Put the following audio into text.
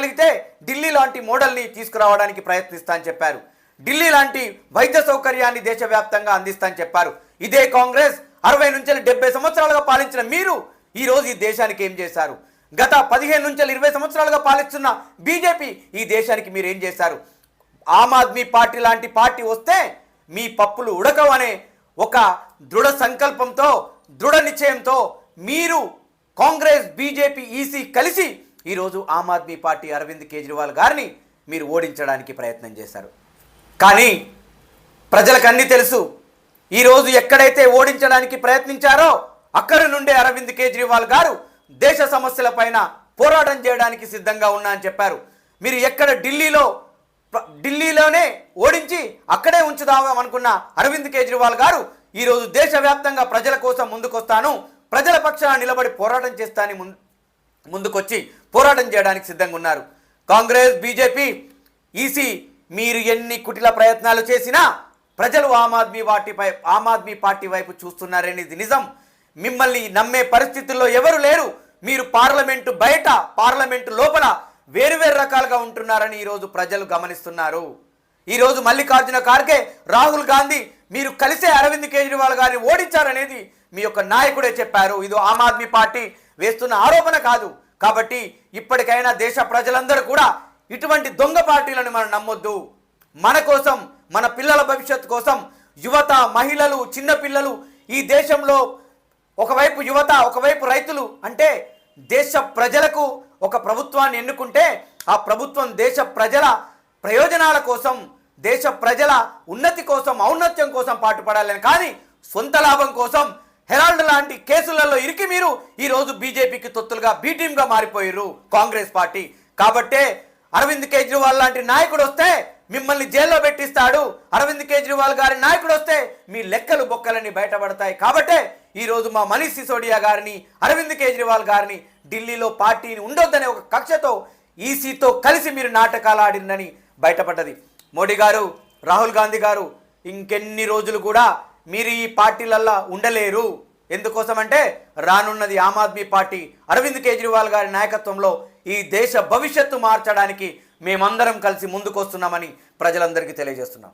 తేగలిగితే ఢిల్లీ లాంటి మోడల్ని తీసుకురావడానికి ప్రయత్నిస్తా అని చెప్పారు. ఢిల్లీ లాంటి వైద్య సౌకర్యాన్ని దేశవ్యాప్తంగా అందిస్తా అని చెప్పారు. ఇదే కాంగ్రెస్ అరవై నుంచి డెబ్బై సంవత్సరాలుగా పాలించిన మీరు ఈ రోజు ఈ దేశానికి ఏం చేశారు? గత పదిహేను నుంచి ఇరవై సంవత్సరాలుగా పాలిస్తున్న బీజేపీ ఈ దేశానికి మీరు ఏం చేశారు? ఆమ్ ఆద్మీ పార్టీ లాంటి పార్టీ వస్తే మీ పప్పులు ఉడకవనే ఒక దృఢ సంకల్పంతో దృఢ నిశ్చయంతో మీరు కాంగ్రెస్ బీజేపీ ఈసీ కలిసి ఈరోజు ఆమ్ ఆద్మీ పార్టీ అరవింద్ కేజ్రీవాల్ గారిని మీరు ఓడించడానికి ప్రయత్నం చేశారు. కానీ ప్రజలకు అన్నీ తెలుసు ఈరోజు ఎక్కడైతే ఓడించడానికి ప్రయత్నించారో అక్కడి నుండే అరవింద్ కేజ్రీవాల్ గారు దేశ సమస్యలపైన పోరాటం చేయడానికి సిద్ధంగా ఉన్నా అని చెప్పారు. మీరు ఎక్కడ ఢిల్లీలో ఢిల్లీలోనే ఓడించి అక్కడే ఉంచుదాం అనుకున్న అరవింద్ కేజ్రీవాల్ గారు ఈరోజు దేశవ్యాప్తంగా ప్రజల కోసం ముందుకొస్తాను ప్రజల పక్షాన నిలబడి పోరాటం చేస్తానని ముందుకొచ్చి పోరాటం చేయడానికి సిద్ధంగా ఉన్నారు. కాంగ్రెస్ బీజేపీ ఈసీ మీరు ఎన్ని కుటిల ప్రయత్నాలు చేసినా ప్రజలు ఆమ్ ఆద్మీ పార్టీపై ఆమ్ ఆద్మీ పార్టీ వైపు చూస్తున్నారనేది నిజం. మిమ్మల్ని నమ్మే పరిస్థితుల్లో ఎవరు లేరు. మీరు పార్లమెంటు బయట పార్లమెంటు లోపల వేరువేరు రకాలుగా ఉంటున్నారని ఈరోజు ప్రజలు గమనిస్తున్నారు. ఈరోజు మల్లికార్జున ఖార్గే రాహుల్ గాంధీ మీరు కలిసే అరవింద్ కేజ్రీవాల్ గారిని ఓడించారనేది మీ యొక్క నాయకుడే చెప్పారు. ఇది ఆమ్ ఆద్మీ పార్టీ వేస్తున్న ఆరోపణ కాదు. కాబట్టి ఇప్పటికైనా దేశ ప్రజలందరూ కూడా ఇటువంటి దొంగ పార్టీలను మనం నమ్మొద్దు. మన కోసం మన పిల్లల భవిష్యత్తు కోసం యువత మహిళలు చిన్నపిల్లలు ఈ దేశంలో ఒకవైపు యువత ఒకవైపు రైతులు అంటే దేశ ప్రజలకు ఒక ప్రభుత్వాన్ని ఎన్నుకుంటే ఆ ప్రభుత్వం దేశ ప్రజల ప్రయోజనాల కోసం దేశ ప్రజల ఉన్నతి కోసం ఔన్నత్యం కోసం పాటుపడాలని. కానీ సొంత లాభం కోసం హెరాల్డ్ లాంటి కేసులలో ఇరికి మీరు ఈరోజు బీజేపీకి తొత్తులుగా బీటీంగా మారిపోయారు కాంగ్రెస్ పార్టీ. కాబట్టే అరవింద్ కేజ్రీవాల్ లాంటి నాయకుడు వస్తే మిమ్మల్ని జైల్లో పెట్టిస్తాడు. అరవింద్ కేజ్రీవాల్ గారి నాయకుడు వస్తే మీ లెక్కలు బొక్కలని బయటపడతాయి. కాబట్టే ఈరోజు మా మనీష్ సిసోడియా గారిని అరవింద్ కేజ్రీవాల్ గారిని ఢిల్లీలో పార్టీని ఉండొద్దనే ఒక కక్షతో ఈసీతో కలిసి మీరు నాటకాలు ఆడిందని బయటపడ్డది. మోడీ గారు రాహుల్ గాంధీ గారు ఇంకెన్ని రోజులు కూడా మీరు ఈ పార్టీలల్లా ఉండలేరు. ఎందుకోసమంటే రానున్నది ఆమ్ ఆద్మీ పార్టీ అరవింద్ కేజ్రీవాల్ గారి నాయకత్వంలో ఈ దేశ భవిష్యత్తు మార్చడానికి మేమందరం కలిసి ముందుకొస్తున్నామని ప్రజలందరికీ తెలియజేస్తున్నాం.